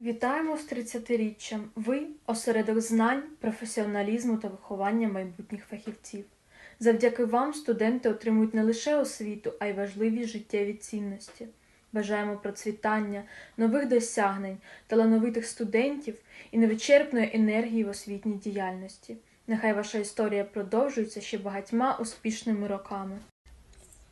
Вітаємо з 30-річчям. Ви осередок знань, професіоналізму та виховання майбутніх фахівців. Завдяки вам студенти отримують не лише освіту, а й важливі життєві цінності. Бажаємо процвітання, нових досягнень, талановитих студентів і невичерпної енергії в освітній діяльності. Нехай ваша історія продовжується ще багатьма успішними роками.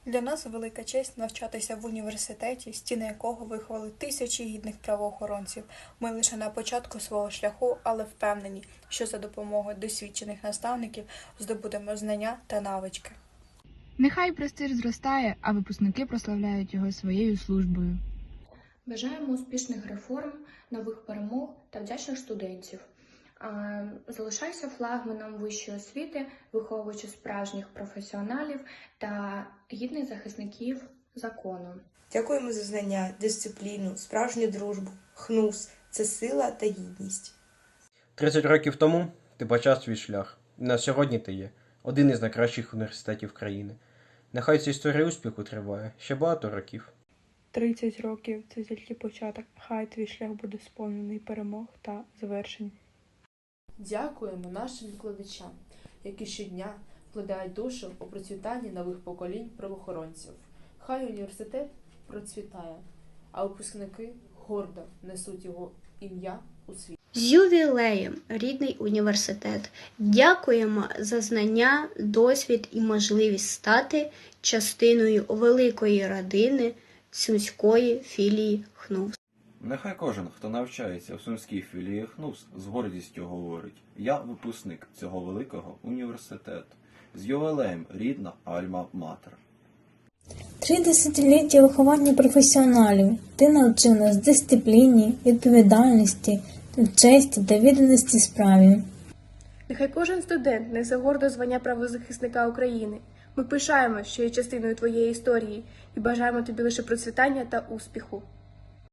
Для нас велика честь навчатися в університеті, стіни якого виховали тисячі гідних правоохоронців. Ми лише на початку свого шляху, але впевнені, що за допомогою досвідчених наставників здобудемо знання та навички. Нехай престиж зростає, а випускники прославляють його своєю службою. Бажаємо успішних реформ, нових перемог та вдячних студентів. Залишайся флагманом вищої освіти, виховуючи справжніх професіоналів та гідних захисників закону. Дякуємо за знання, дисципліну, справжню дружбу. ХНУС це сила та гідність. 30 років тому ти почав свій шлях, на сьогодні ти є один із найкращих університетів країни. Нехай ця історія успіху триває ще багато років. 30 років це тільки початок. Хай твій шлях буде сповнений перемог та завершень. Дякуємо нашим викладачам, які щодня вкладають душу у процвітання нових поколінь правоохоронців. Хай університет процвітає, а випускники гордо несуть його ім'я у світ. З ювілеєм, рідний університет. Дякуємо за знання, досвід і можливість стати частиною великої родини Сумської філії ХНУС. Нехай кожен, хто навчається в сумській філії ХНУС, з гордістю говорить: я випускник цього великого університету. З ювілеєм рідна Альма-Матер. Три десятиліття виховання професіоналів. Ти навчив нас дисципліні, відповідальності, честі та відданості справі. Нехай кожен студент несе гордо звання правозахисника України. Ми пишаємо, що є частиною твоєї історії, і бажаємо тобі лише процвітання та успіху.